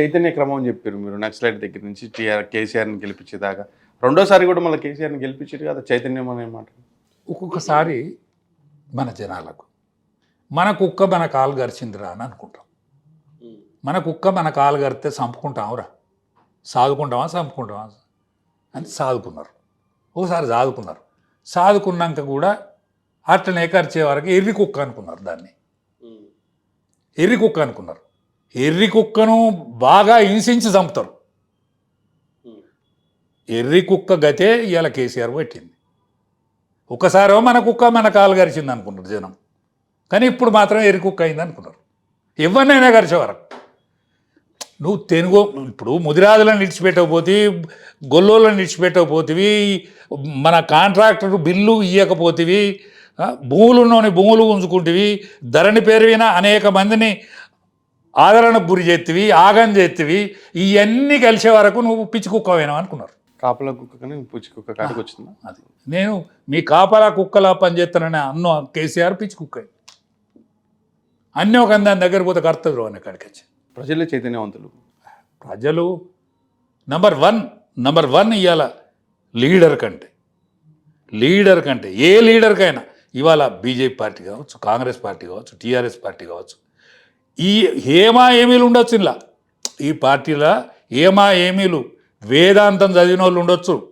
చైతన్య క్రమం అని చెప్పారు మీరు నక్సలైట్ దగ్గర నుంచి టీఆర్ కేసీఆర్ని గెలిపించేదాకా. రెండోసారి కూడా మళ్ళీ కేసీఆర్ని గెలిపించారు కదా చైతన్యం అనే మాట. ఒక్కొక్కసారి మన జనాలకు మన కుక్క మన కాలు గరిచిందిరా అని అనుకుంటాం. మన కుక్క మన కాలు గరితే చంపుకుంటాంరా సాదుకుంటామా చంపుకుంటామా అని సాదుకున్నారు. ఒకసారి సాదుకున్నారు. సాదుకున్నాక కూడా అట్లనే కరిచే వరకు ఎర్రి కుక్క అనుకున్నారు దాన్ని. ఎర్రి కుక్క అనుకున్నారు. ఎర్రి కుక్కను బాగా హింసించి చంపుతారు. ఎర్రి కుక్క గతే ఇవాళ కేసీఆర్ పెట్టింది. ఒకసారో మన కుక్క మన కాలు గరిచింది అనుకున్నారు జనం. కానీ ఇప్పుడు మాత్రం ఎర్రి కుక్క అయింది అనుకున్నారు. ఎవరినైనా గరిచే వరకు. నువ్వు తెనుగో ఇప్పుడు ముదిరాజులను నిడిచిపెట్టకపోతే గొల్లోలను నిడిచిపెట్టకపోతేవి మన కాంట్రాక్టర్ బిల్లు ఇవ్వకపోతేవి ఆ, భూములున్నోని భూములు ఉంచుకుంటేవి ధరణి పేరు విన అనేక మందిని ఆదరణకు గురి చేతివి ఆగం చేతివి ఇవన్నీ కలిసే వరకు నువ్వు పిచ్చి కుక్కవేనా అనుకున్నారు. కాపల కుక్క కానీ పుచ్చి కుక్క కాడికి వచ్చిందా? అది. నేను మీ కాపలా కుక్కలా పనిచేస్తానని అన్న కేసీఆర్ పిచ్చి కుక్క అన్నీ ఒక దాని దగ్గర పోతే కర్తవ్యం అని అక్కడికి వచ్చి. ప్రజలే చైతన్యవంతులు. ప్రజలు నంబర్ వన్ నంబర్ వన్ ఇవాళ లీడర్ కంటే. లీడర్ కంటే ఏ లీడర్కైనా ఇవాళ బీజేపీ పార్టీ కావచ్చు కాంగ్రెస్ పార్టీ కావచ్చు టీఆర్ఎస్ పార్టీ కావచ్చు ఈ ఏమా ఏమీలు ఉండొచ్చు ఇలా. ఈ పార్టీలో ఏమా ఏమీలు వేదాంతం చదివిన వాళ్ళు ఉండొచ్చు.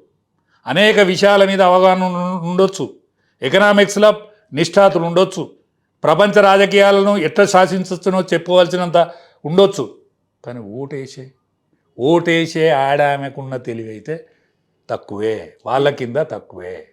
అనేక విషయాల మీద అవగాహన ఉండొచ్చు. ఎకనామిక్స్లో నిష్ఠాతులు ఉండొచ్చు. ప్రపంచ రాజకీయాలను ఎట్లా శాసించవచ్చునో చెప్పవలసినంత ఉండొచ్చు. కానీ ఓటేసే ఓటేసే ఆడామెకున్న తెలివి అయితే తక్కువే వాళ్ళ కింద తక్కువే.